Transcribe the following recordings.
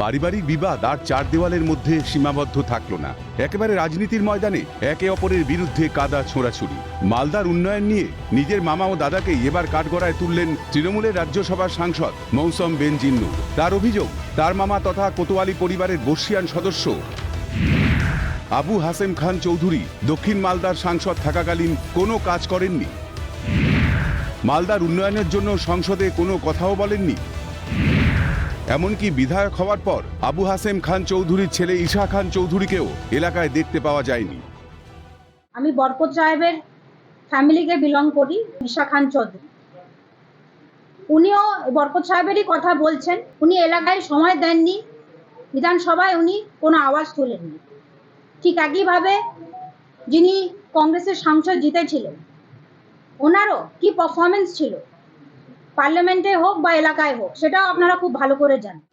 পারিবারিক বিবাদ আর চার দেওয়ালের মধ্যে সীমাবদ্ধ থাকল না। একেবারে রাজনীতির ময়দানে একে অপরের বিরুদ্ধে কাদা ছোঁড়াছুড়ি। মালদার উন্নয়ন নিয়ে নিজের মামা ও দাদাকেই এবার কাঠগড়ায় তুললেন তৃণমূলের রাজ্যসভার সাংসদ মৌসম বেনজিন্নু। তার অভিযোগ, তার মামা তথা কোতোয়ালি পরিবারের বর্ষিয়ান সদস্য আবু হাসেম খান চৌধুরী দক্ষিণ মালদার সাংসদ থাকাকালীন কোনো কাজ করেননি। মালদার উন্নয়নের জন্য সংসদে কোনো কথাও বলেননি। এমনকি বিধায়ক হওয়ার পর আবু হাসেম খান চৌধুরীর ছেলে ঈশা খান চৌধুরীকেও এলাকায় দেখতে পাওয়া যায়নি। আমি বরকত সাহেবের ফ্যামিলিকে বিলং করি, ঈশা খান চৌধুরী। উনিও বরকত সাহেবেরই কথা বলছেন, উনি এলাকায় সময় দেননি, বিধানসভায় উনি কোনো আওয়াজ তোলেননি। ঠিক একইভাবে যিনি কংগ্রেসের সাংসদ জিতেছিলেন, ওনারও কি পারফরমেন্স ছিল? পার্লামেন্টে হোক বা এলাকায় হোক, সেটাও আপনারা খুব ভালো করে জানেন।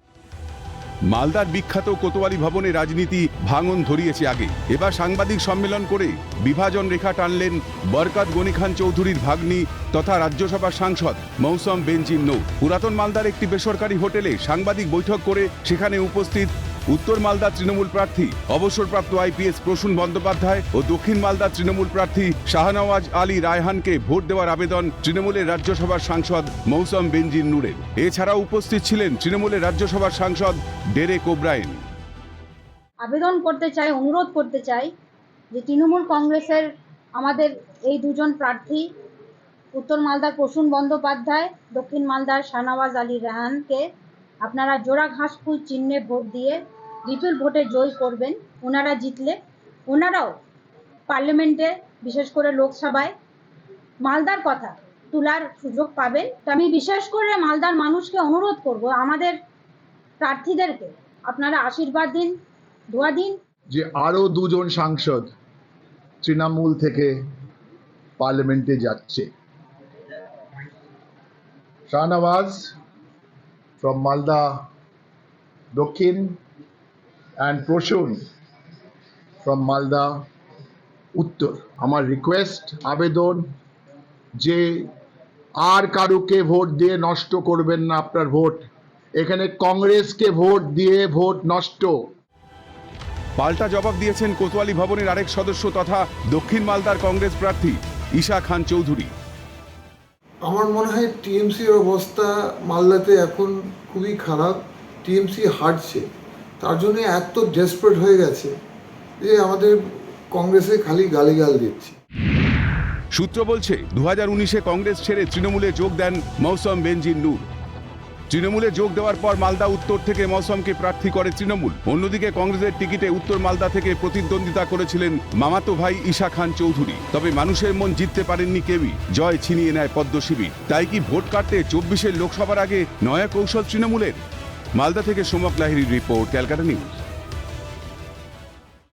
মালদার বিখ্যাত কোতোয়ালি ভবনে রাজনীতি ভাঙন ধরিয়েছে আগে। এবার সাংবাদিক সম্মেলন করে বিভাজন রেখা টানলেন বরকাত গনি খান চৌধুরীর ভাগ্নি তথা রাজ্যসভার সাংসদ মৌসম বেঞ্জিন নৌ। পুরাতন মালদার একটি বেসরকারি হোটেলে সাংবাদিক বৈঠক করে সেখানে উপস্থিত উত্তর মালদা তৃণমূল প্রার্থী, অবসরপ্রাপ্ত আইপিএস প্রসূন বন্দ্যোপাধ্যায় ও দক্ষিণ মালদা তৃণমূল প্রার্থী শাহনওয়াজ আলী রায়হানকে ভোট দেওয়ার আবেদন তৃণমূলের রাজ্যসভার সাংসদ মৌসম বেনজিন নূরের। এছাড়াও উপস্থিত ছিলেন তৃণমূলের রাজ্যসভার সাংসদ ডেরেক ওব্রায়েন। আবেদন করতে চাই, অনুরোধ করতে চাই যে তৃণমূল কংগ্রেসের আমাদের এই দুজন প্রার্থী, উত্তর মালদার প্রসূন বন্দ্যোপাধ্যায়, দক্ষিণ মালদার শাহনওয়াজ আলী রেহানকে আপনারা জোড়া ঘাসফুল চিহ্নে ভোট দিয়ে বিপুল ভোটে জয় করবেন, ওনারা জিতলে। ওনারাও পার্লামেন্টে, বিশেষ করে লোকসভায়, মালদার কথা তোলার সুযোগ পাবেন। তো আমি বিশেষ করে মালদার মানুষকে অনুরোধ করব, আমাদের প্রার্থীদেরকে আপনারা আশীর্বাদ দিন, দোয়া দিন। যে আরও দুজন সাংসদ তৃণমূল থেকে পার্লামেন্টে যাচ্ছে। শাহনওয়াজ ফ্রম মালদা দক্ষিণ অ্যান্ড প্রসূন ফ্রম মালদা উত্তর আমার রিকোয়েস্ট আবেদন যে আর কারুকে ভোট দিয়ে নষ্ট করবেন না আপনার ভোট, এখানে কংগ্রেসকে ভোট দিয়ে ভোট নষ্ট। পাল্টা জবাব দিয়েছেন কোতোয়ালি ভবনের আরেক সদস্য তথা দক্ষিণ মালদার কংগ্রেস প্রার্থী ঈশা খান চৌধুরী। আমার মনে হয় টিএমসির অবস্থা মালদাতে এখন খুবই খারাপ। টিএমসি হারছে। তার জন্য এত ডেসপ্রেট হয়ে গেছে যে আমাদের কংগ্রেসে খালি গালিগাল দিচ্ছে। সূত্র বলছে দু হাজার উনিশে কংগ্রেস ছেড়ে তৃণমূলে যোগ দেন মৌসম বেনজিন নূর। তৃণমূলে যোগ দেওয়ার পর মালদা উত্তর থেকে মৌসমকে প্রার্থী করে তৃণমূল। অন্যদিকে কংগ্রেসের টিকিটে উত্তর মালদা থেকে প্রতিদ্বন্দ্বিতা করেছিলেন মামাতো ভাই ঈশা খান চৌধুরী। তবে মানুষের মন জিততে পারেননি কেউই। জয় ছিনিয়ে নেয় পদ্মশিবির তাই কি ভোট কাটতে চব্বিশের লোকসভার আগে নয়া কৌশল তৃণমূলের? মালদা থেকে সোমক লাহিরির রিপোর্ট, ক্যালকাটা নিউজ।